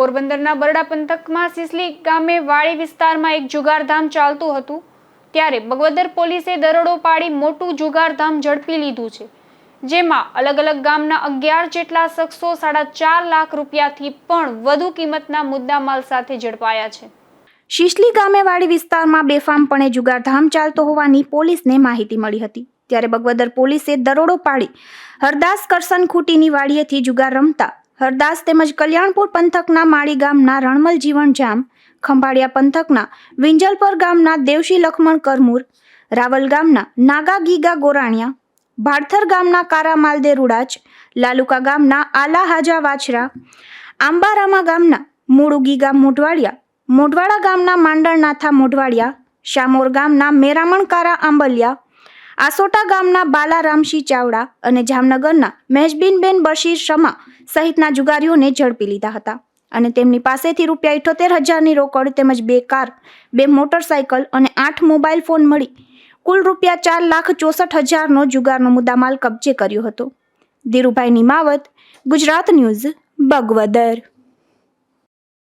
પોરબંદરના બરડા પંથકમાં સિસલી ગામે વાડી વિસ્તારમાં એક જુગારધામ ચાલતું હતું. ત્યારે બગવદર પોલીસે દરોડો પાડી મોટું જુગારધામ ઝડપી લીધું છે, જેમાં અલગ અલગ ગામના અગિયાર જેટલા શખ્સો સાડા ચાર લાખ રૂપિયાથી પણ વધુ કિંમતના મુદ્દામાલ સાથે ઝડપાયા છે. શિશલી ગામે વાડી વિસ્તારમાં બેફામપણે જુગારધામ ચાલતો હોવાની પોલીસને માહિતી મળી હતી. ત્યારે બગવદર પોલીસે દરોડો પાડી હરદાસ કરસન ખૂટીની વાડીએથી જુગાર રમતા હરદાસ તેમજ કલ્યાણપુર પંથકના માળી ગામના રણમલ જીવન જામ, ખંભાળિયા પંથકના વિંજલપર ગામના દેવશી લખમણ કરમૂર, રાવલ ગામના નાગા ગીગા ગોરાણિયા, ભાડથર ગામના કારા માલદે રૂડાચ લાલુકા ગામના આલા હાજા વાછરા, આંબારામા ગામના મૂળુ ગીગા મોઢવાડિયા, મોઢવાડા ગામના માંડણનાથા મોઢવાડિયા, શામોર ગામના મેરામણકારા આંબલિયા આસોટા ગામના બાલારામસિંહ ચાવડા અને જામનગરના મહેશબીનબેન બશીર શમા સહિતના જુગારીઓને ઝડપી લીધા હતા અને તેમની પાસેથી રૂપિયા ઇઠોતેર હજારની રોકડ તેમજ બે કાર, બે મોટરસાયકલ અને આઠ મોબાઈલ ફોન મળી કુલ રૂપિયા ચાર લાખ ચોસઠ હજારનો જુગારનો મુદ્દામાલ કબજે કર્યો હતો. ધીરુભાઈ નિમાવત, ગુજરાત ન્યૂઝ, બગવદર.